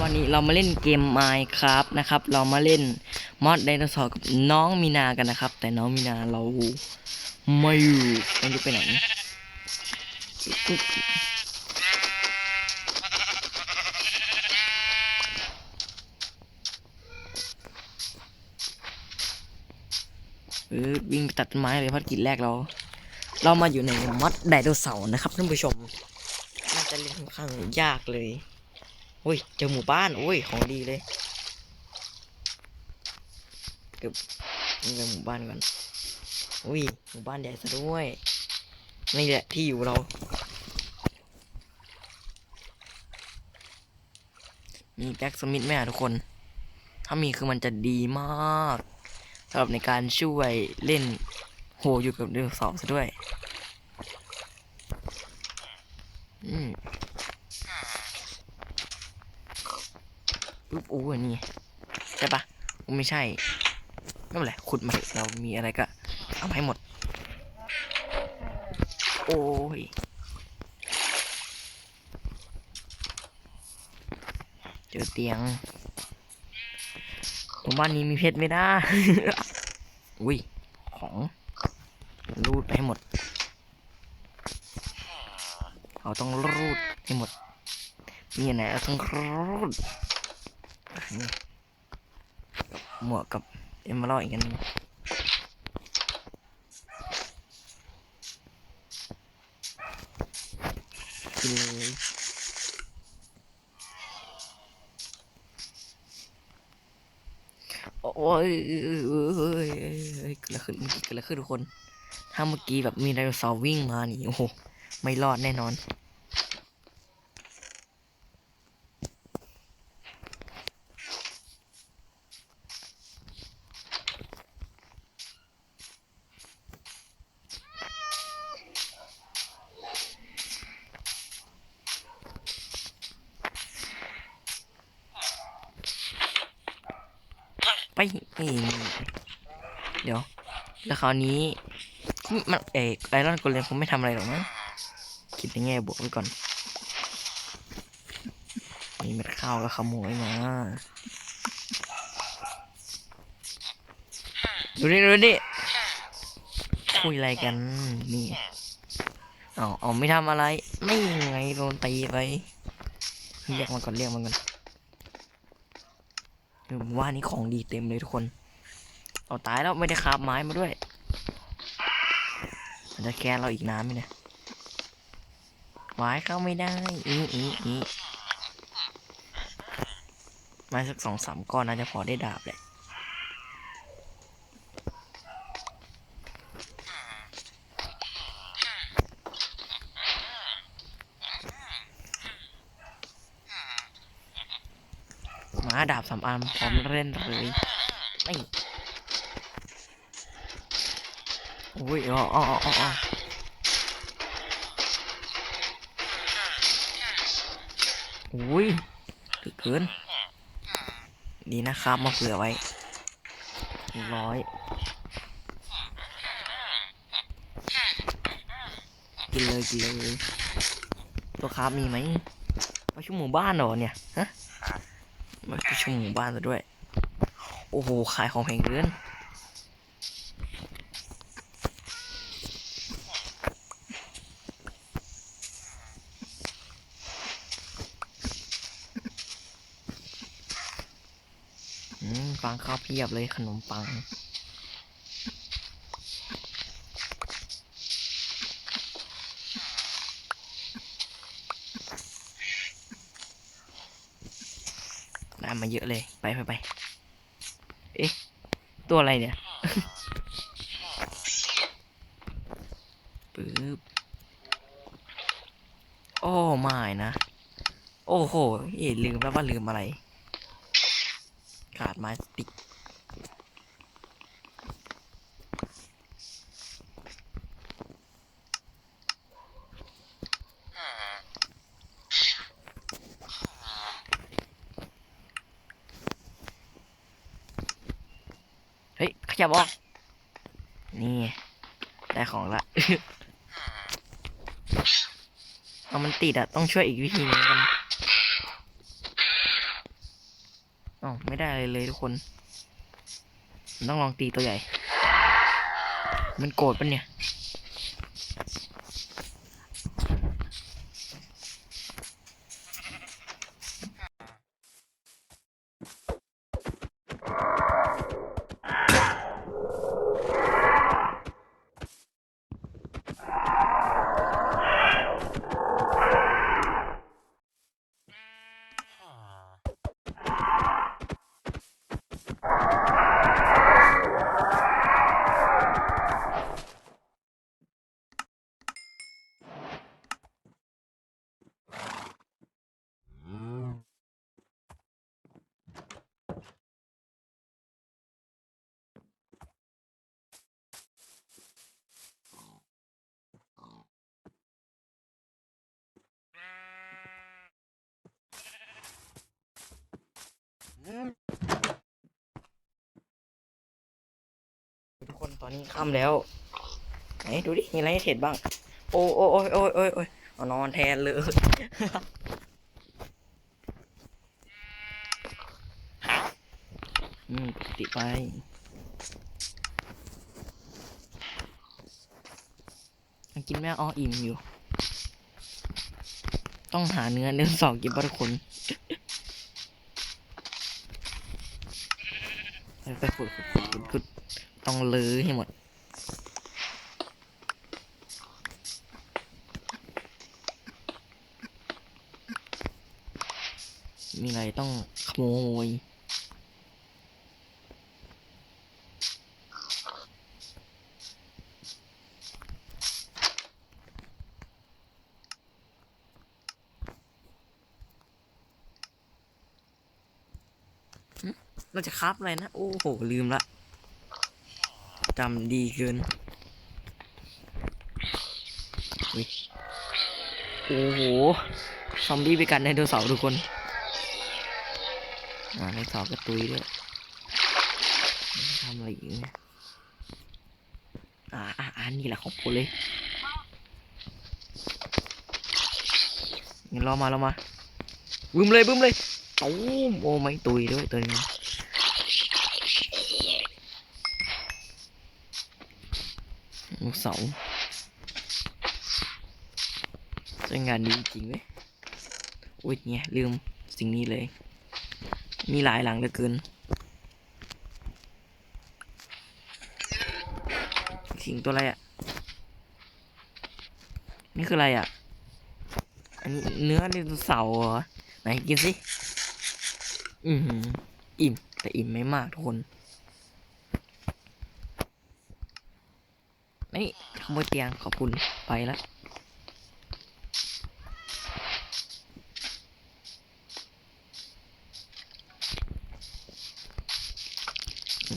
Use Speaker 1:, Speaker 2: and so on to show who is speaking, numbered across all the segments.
Speaker 1: วันนี้เรามาเล่นเกม Minecraft นะครับ เรามาเล่นมอดไดโนเสาร์กับน้องมีนากันนะครับ แต่น้องมีนาเราไม่อยู่ไม่รู้ไปไหนเออวิ่งไปตัดไม้เลยภารกิจแรกเรา เรามาอยู่ในมอดไดโนเสาร์นะครับท่านผู้ชมน่าจะเล่นค่อนข้างยากเลย โอ้ย เจอหมู่บ้าน โอ้ย ของดีเลยเก็บไปหมู่บ้านก่อนอุ้ย หมู่บ้านใหญ่ซะด้วย นี่แหละที่อยู่เรา มีแบ็กสมิธไหมอะทุกคน ถ้ามีคือมันจะดีมากสำหรับในการช่วยเล่นโหอยู่กับเรื่อสองซะด้วย อืม ปุ๊บโอ้นี่ใช่ปะไม่ใช่ไม่เป็นไรขุดมาเถอะเรามีอะไรก็เอาให้หมด โอ้ยเจอเตียงหมู่บ้านนี้มีเพชรไม่ได้ อุ้ย ของรูดไปให้หมดเราต้องรูดให้หมด มีอันไหนเราต้องรูด นี่หมวกกับเอ็มเมอรัลอีกอันนึงกินเลยโอ้ยเอ้ยเกิดอะไรขึ้นเกิดอะไรขึ้นทุกคน ถ้าเมื่อกี้แบบมีไดโนเสาร์วิ่งมานี่โอ้โห ไม่รอดแน่นอน ไปเองเดี๋ยว แล้วค ราวนี้มันเอกไอรอนโกเลมคงไม่ทำอะไรหรอกนะคิดในแง่บวกไว้ก่อนนี่เม็ดข้าวก็ขโมยมาดูนี่ดูนี่คุยอะไรกันนี่เอาเอาไม่ทำอะไร ไม่ไงโดนตีไปเรียกมันก่อนเรียกมันก่อนว่านี่ของดีเต็มเลยทุกคน เอาตายแล้วไม่ได้คาบไม้มาด้วย จะแกนเราอีกน้ำไหมเนี่ยไว้เข้าไม่ได้อีอีอีม้สักสองสามก้อนน่าจะพอได้ดาบแหละมาดาบสามอันพร้อมเล่นเลยไม่โอ้ยอ๋ออ๋ออ๋ออ๋อโอ้ยถึกเกินดีนะครับมาเผื่อไว้ร้อยกินเลยกินเลยตัวครับมีไหมมาชุ่มหมู่บ้านเหรอเนี่ยฮะมาชุมหมู่บ้านซะด้วย โอ้โหขายของแพงเกิน อืมปัง ข้าวเพียบเลยขนมปัง ได้มาเยอะเลย ไปไปไปเอ๊ะ ตัวอะไรเนี่ยปึ๊บโอ้ไม่นะ โอ้โหเอ๊ะลืมแล้วว่าลืมอะไร ขาดไม้ติกเฮ้ยขยับออก นี่ได้ของละเอามันติดอะต้องช่วยอีกวิธีหนึงกัน อ๋อ ไม่ได้อะไรเลยทุกคน ต้องลองตีตัวใหญ่ มันโกรธปะเนี่ย ทุกคนตอนนี้ค่ำแล้ว ไหนดูดิ มีอะไรให้เห็นบ้าง โอ้โอ้โอ้ยโอ้ยโอ้ยโอ้ยเอานอนแทนเลย อืมปกติไป กินแม่อ้ออิ่มอยู่ ต้องหาเนื้อเนื้อสองกินบ้าทุกคน แล้วก็ขุดขุดขุดขุดขุดต้องลื้อให้หมด มีอะไรต้องขโมย เราจะคราบอะไรนะ โอ้โห ลืมละจำดีเกินโอ้โห ซอมบี้ไปกันไดโนเสาร์ทุกคน อ่าไดโนเสาร์กระตุยด้วยทำอะไรอีกเนี่ยอ่าอ่าอันนี้แหละของกูเลยงั้นรอมาเรามาบึ้มเลยบึ้มเลยตูมโอ้ไม่ตุยด้วยตัวนี้ ลูกเสาใช้งานดีจริงเว้ยอุ้ยเนี่ยลืมสิ่งนี้เลย มีหลายหลังเหลือเกินสิ่งตัวอะไรอะ นี่คืออะไรอะ อันนี้เนื้อไดโนเสาร์เหรอไหนกินสิ อือหืออิ่ม แต่อิ่มไม่มากทุกคน นี่ ขโมยเตียงขอบคุณไปแล้ว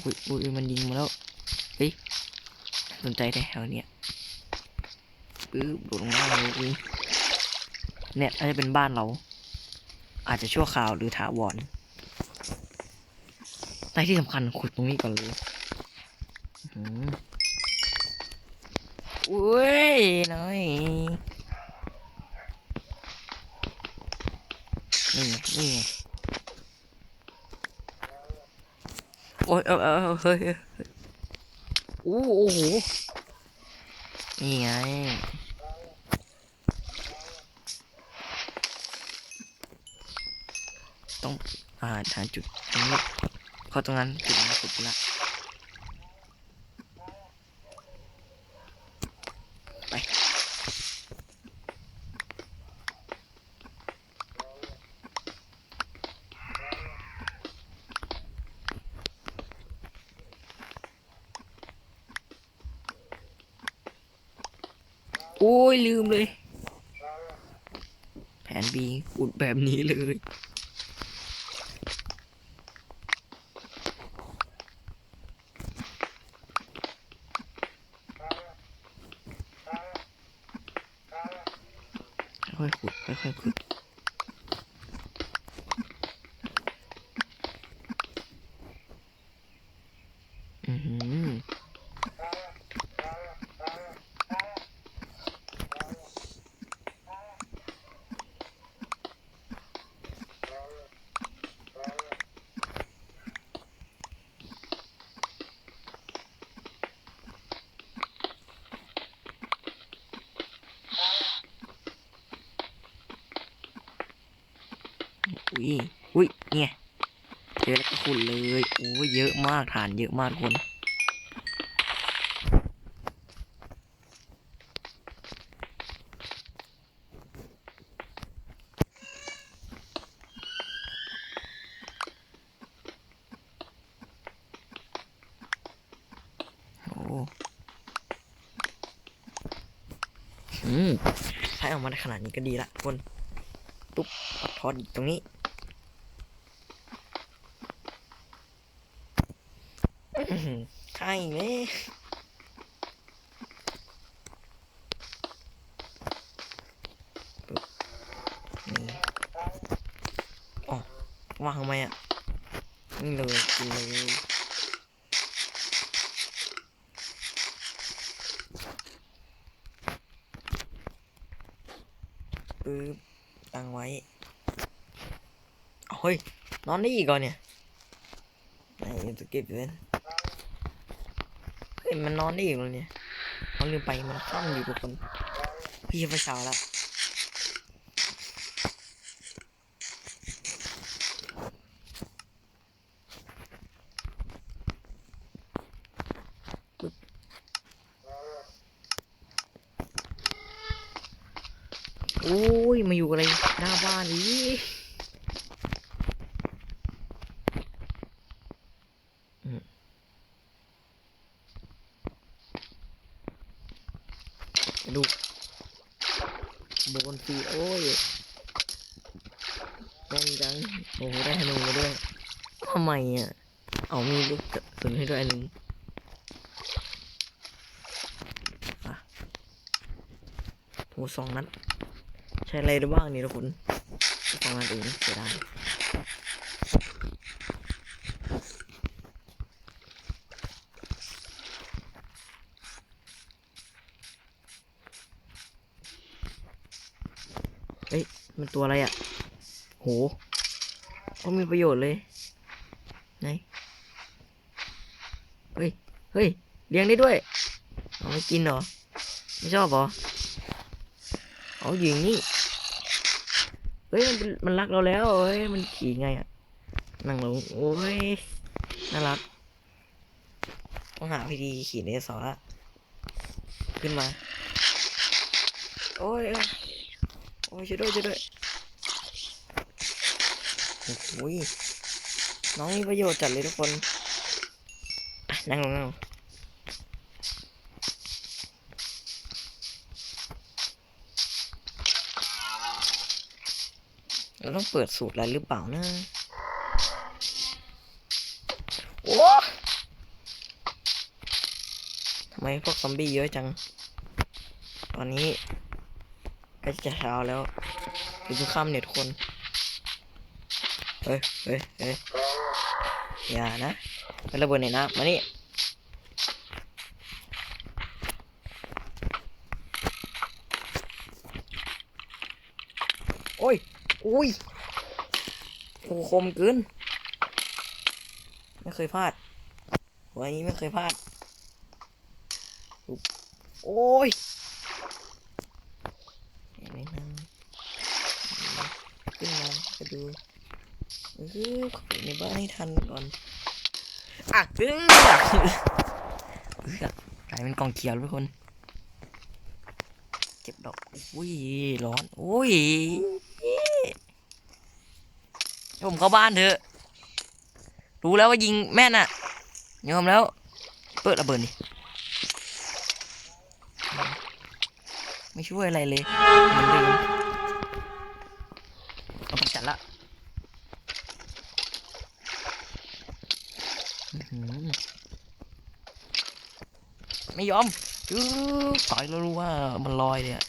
Speaker 1: อุ้ยอุ้ยมันยิงมาแล้วเฮ้ยสนใจแถวเนี้ยปึ๊บลงมาเลยอุ้ยเนี่ยอาจจะเป็นบ้านเรา อาจจะชั่วคราวหรือถาวรแต่ที่สำคัญขุดตรงนี้ก่อนเลยอือ อุ้ยน้อยนี่นี่โอ้ยเออเออเฮ้ยโอ้โหนี่ไงต้องอ่าหาจุดตรงนี้เข้าตรงนั้นจุดนั้นสุดละ ไป โอ้ย ลืมเลย แผน B อุดแบบนี้เลย ค่อยๆขุด ค่อยๆขุด อือหือ อุ้ยอุ้ยเนี่ยเจอแล้วก็ขุดเลยโอ้ยเยอะมากฐานเยอะมากคนโอ้อืมใช้ออกมาได้ขนาดนี้ก็ดีละคน ตุ๊บปัดทอดตรงนี้อื้อหื อใช่ไหมปึ๊บนี่อ๋อวางทำไมอะ นี่เลยกินเลยปึ๊บตั้งไว้เฮ้ย นอนได้อีกก่อนเนี่ยไหนจะเก็บเลยเฮ้ย มันนอนได้อีกเลยเนี่ยเราลืมไปมันค่ำอยู่ทุกคนพี่ไปเช้าแล้วโอ้ย มาอยู่อะไร หน้าบ้านอีกอืมดูโดนฟรีโอ้ยแม่นจังโอ้โหได้ธนูมาด้วยทำไมอะ เอามีลูกกระสุนให้ด้วยอันหนึ่งอะโหูสองนัด ใช้อะไรได้บ้างนี่ทุกคนสองนัดเองเสียดายเฮ้ย มันตัวอะไรอะ โห ก็มีประโยชน์เลย ไหน เฮ้ย เฮ้ย เลี้ยงได้ด้วย เอาไม่กินเหรอ ไม่ชอบเหรอ เอาอยู่างนี้เฮ้ยมันมันรักเราแล้วเฮ้ยมันขี่ไงอะนั่งลงโอ้ยน่ารักต้องหาวิธีขี่ในสอละขึ้นมา โอ้ยเอ้ยโอ้ยช่วยด้วยช่วยด้วยโอ้ยน้องมีประโยชน์จัดเลยทุกคนนั่งลงนั่งลง เราต้องเปิดสูตรอะไรหรือเปล่านะ โอ้ทำไมพวกซอมบี้เยอะจัง ตอนนี้ใกล้จะเช้าแล้วดูดูค่ำเนี่ยทุกคน เฮ้ยเฮ้ยเฮ้ยอย่านะไประเบิดในน้ำมานี่ โอุ้ยโอ้คมเกินไม่เคยพลาดหัวนี้ไม่เคยพลาด โอ้ยเห็นไหมนะขึ้นมาจะดูเออขออยู่ในบ้านให้ทันก่อนอะกึ้งเออกลายเป็นกองเขียวทุกคนเก็บดอก อุ้ย ร้อน อุ้ย ให้ผมเข้าบ้านเถอะ รู้แล้วว่ายิงแม่นอะยอมแล้ว เปิดระเบิดดิไม่ช่วยอะไรเลยเหมือนเดิมเอาไปจัดละไม่ยอมจื้อต่อยแล้วรู้ว่ามันลอยเลยอะ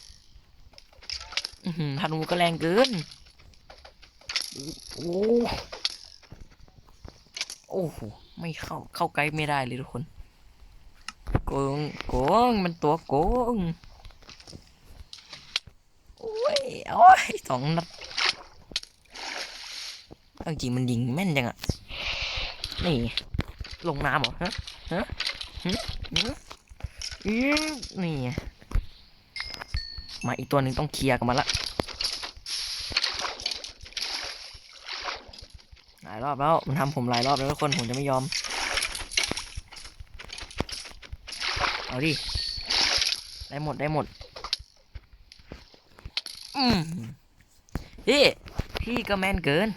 Speaker 1: อื้อหือธนูก็แรงเกิน โอ้โอ้โหไม่เข้าเข้าใกล้ไม่ได้เลยทุกคนโกงโกงมันตัวโกงโอ้ยโอ้ยสองนัดเอาจริงมันยิงแม่นจังอะนี่ลงน้ำเหรอฮะฮะฮึนี่มาอีกตัวหนึ่งต้องเคลียร์กันมาละ หลายรอบแล้ว มันทำผมหลายรอบแล้วทุกคนผมจะไม่ยอม เอาดิ ได้หมดได้หมด อืมพี่ พี่ก็แม่นเกิน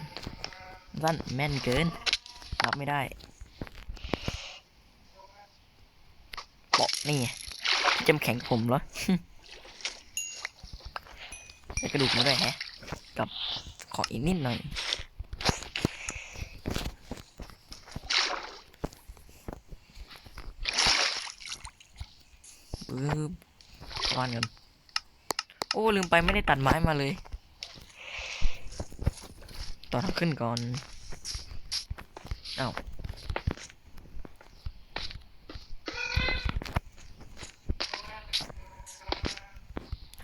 Speaker 1: สั้นแม่นเกิน รับไม่ได้บอกนี่จำแข็งผมเหรอได้กระดูกมาด้วยแฮะ กับขออีกนิดหน่อย วานกันโอ้ลืมไปไม่ได้ตัดไม้มาเลย ต่อทางขึ้นก่อนเอ้า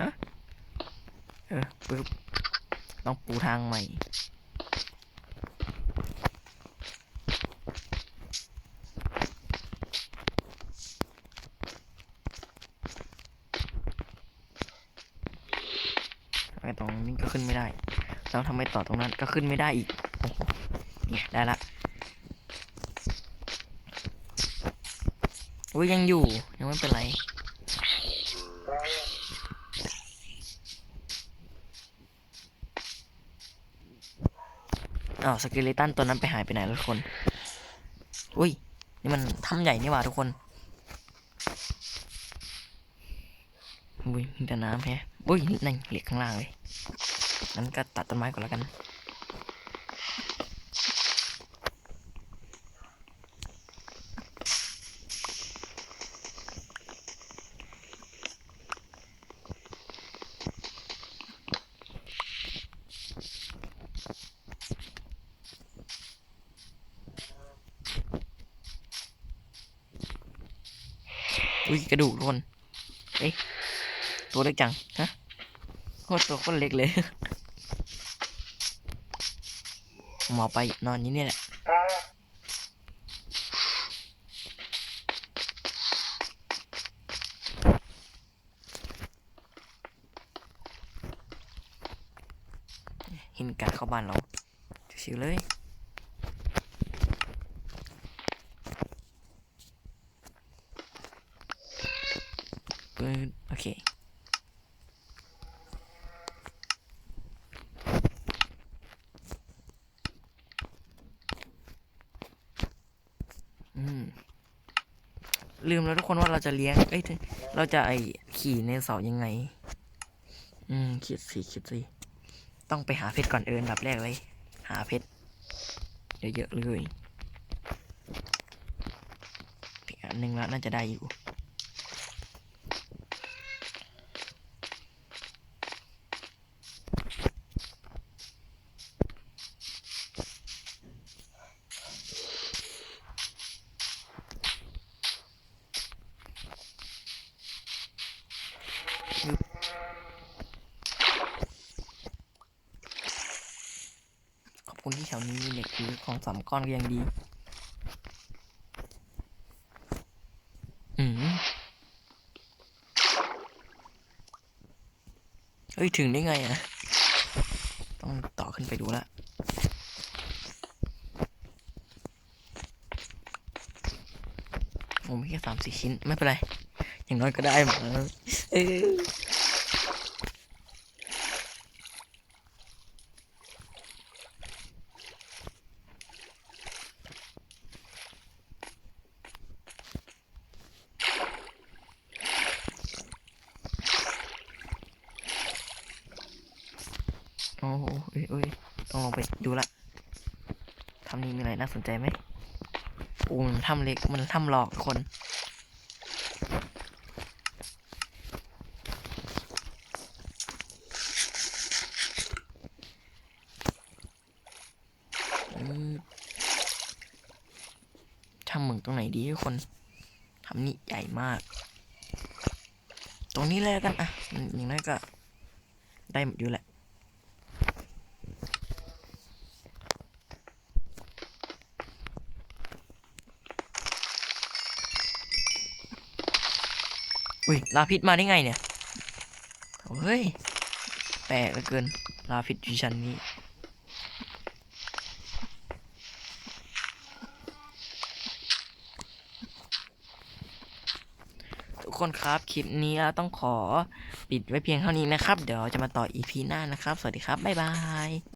Speaker 1: ฮะเออปึ๊บต้องปูทางใหม่ ทำไมตรงนี้ก็ขึ้นไม่ได้ แล้วทำไมต่อตรงนั้นก็ ขึ้นไม่ได้อีกเนี่ยได้ละอุ้ยยังอยู่ยังไม่เป็นไรอ้าวสกิลิตันตัวนั้นไปหายไปไหนทุกคน อุ้ย นี่มันถ้ำใหญ่นี่หว่าทุกคน อุ้ยมีแต่น้ำแฮะ อุ้ยนั่นเหล็กข้างล่างเลย งั้นก็ตัดต้นไม้ก่อนแล้วกัน อุ้ยกระดูกทุกคน เอ๊ะตัวเล็กจัง ฮะโคตรตัวโคตรเล็กเลยผมอาไปนอนนี้เนี่ยแหละหินกาเข้าบ้านเราชิวเลย ปืนโอเค อืม ลืมแล้วทุกคนว่าเราจะเลี้ยง เอ้ย เราจะไอขี่ในเสายังไง อืมคิดสิคิดสิต้องไปหาเพชรก่อนเอินแบบแรกเลย หาเพชรเยอะๆเลยอีกอันหนึ่งแล้วน่าจะได้อยู่ ขอบ คุณที่แถวนี้มีเหล็กหรือของสามก้อนก็ยังดี อืมเฮ้ย ถึงได้ไงอะต้องต่อขึ้นไปดูละโอ้มีแค่สามสี่ชิ้น ไม่เป็นไร อย่างน้อยก็ได้มาเออ โอ้โห เอ้ยต้องลองไปดูละทำนี้มีอะไรน่าสนใจไหมโอ้มันทำเล็กมันทำหลอกคนทำเหมืองตรงไหนดีทุกคนทำนี่ใหญ่มาก ตรงนี้เลยกันอะอย่างน้อยก็ได้หมดอยู่แหละ อุ้ยลาพิษมาได้ไงเนี่ยเฮ้ยแปลกเหลือเกินลาพิษอยู่ชั้นนี้ทุกคนครับคลิปนี้ต้องขอปิดไว้เพียงเท่านี้นะครับ เดี๋ยวจะมาต่ออีพีหน้านะครับ สวัสดีครับ บ๊ายบาย